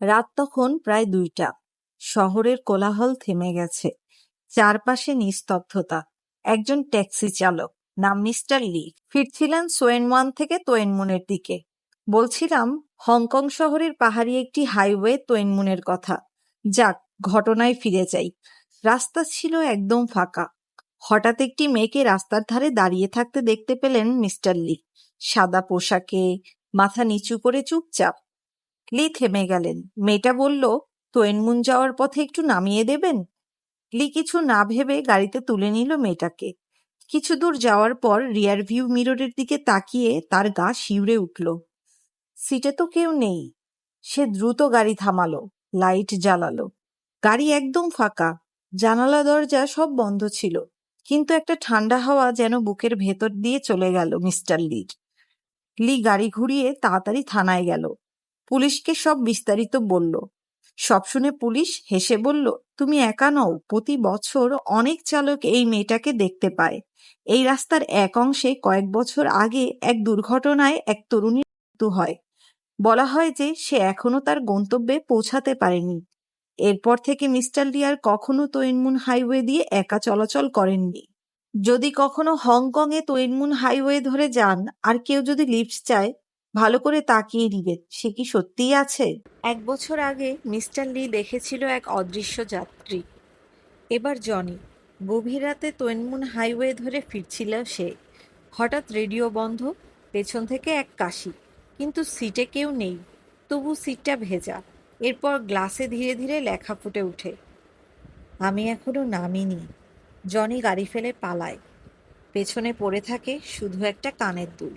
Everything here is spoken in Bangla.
রাত তখন প্রায় দুইটা। শহরের কোলাহল থেমে গেছে। চারপাশে নিস্তব্ধতা। একজন ট্যাক্সি চালক, নাম মিস্টার লি, ফিরছিলেন সোয়েনওয়ান থেকে তোয়েনমুনের দিকে। বলছিলাম, হংকং শহরের পাহাড়ি একটি হাইওয়ে তোয়েনমুনের কথা। যাক, ঘটনায় ফিরে যাই। রাস্তা ছিল একদম ফাঁকা। হঠাৎ একটি মেয়েকে রাস্তার ধারে দাঁড়িয়ে থাকতে দেখতে পেলেন মিস্টার লি। সাদা পোশাকে, মাথা নিচু করে চুপচাপ। লি থেমে গেলেন। মেয়েটা বলল, তোয়েনমুন যাওয়ার পথে একটু নামিয়ে দেবেন? লি কিছু না ভেবে গাড়িতে তুলে নিল মেয়েটাকে। কিছু দূর যাওয়ার পর রিয়ার ভিউ মিররের দিকে তাকিয়ে তার গা শিউরে উঠল। সিটে তো কেউ নেই। সে দ্রুত গাড়ি থামালো, লাইট জ্বালালো। গাড়ি একদম ফাঁকা। জানালা, দরজা সব বন্ধ ছিল। কিন্তু একটা ঠান্ডা হাওয়া যেন বুকের ভেতর দিয়ে চলে গেল মিস্টার লির। লি গাড়ি ঘুরিয়ে তাড়াতাড়ি থানায় গেল। পুলিশকে সব বিস্তারিত বলল। সব শুনে পুলিশ হেসে বলল, তুমি একা নও, প্রতি বছর অনেক চালক এই মেয়েটাকে দেখতে পায়। এই রাস্তার এক অংশে কয়েক বছর আগে এক দুর্ঘটনায় এক তরুণীর মৃত্যু হয়। বলা হয় যে সে এখনও তার গন্তব্যে পৌঁছাতে পারেনি। এরপর থেকে মিস্টার লি আর কখনো তৈনমুন হাইওয়ে দিয়ে একা চলাচল করেননি। যদি কখনো হংকংয়ে তৈনমুন হাইওয়ে ধরে যান, আর কেউ যদি লিফট চায় ভালো করে তাকিয়ে দিবেন সে কি সত্যিই আছে? এক বছর আগে মিস্টার লি দেখেছিল এক অদৃশ্য যাত্রী। এবার জনি, গভীর রাতে তোয়েনমুন হাইওয়ে ধরে ফিরছিল সে। হঠাৎ রেডিও বন্ধ, পেছন থেকে এক কাশি। কিন্তু সিটে কেউ নেই, তবু সিটটা ভেজা। এরপর গ্লাসে ধীরে ধীরে লেখা ফুটে ওঠে, আমি এখনও নামিনি। জনি গাড়ি ফেলে পালায়। পেছনে পড়ে থাকে শুধু একটা কানের দুল।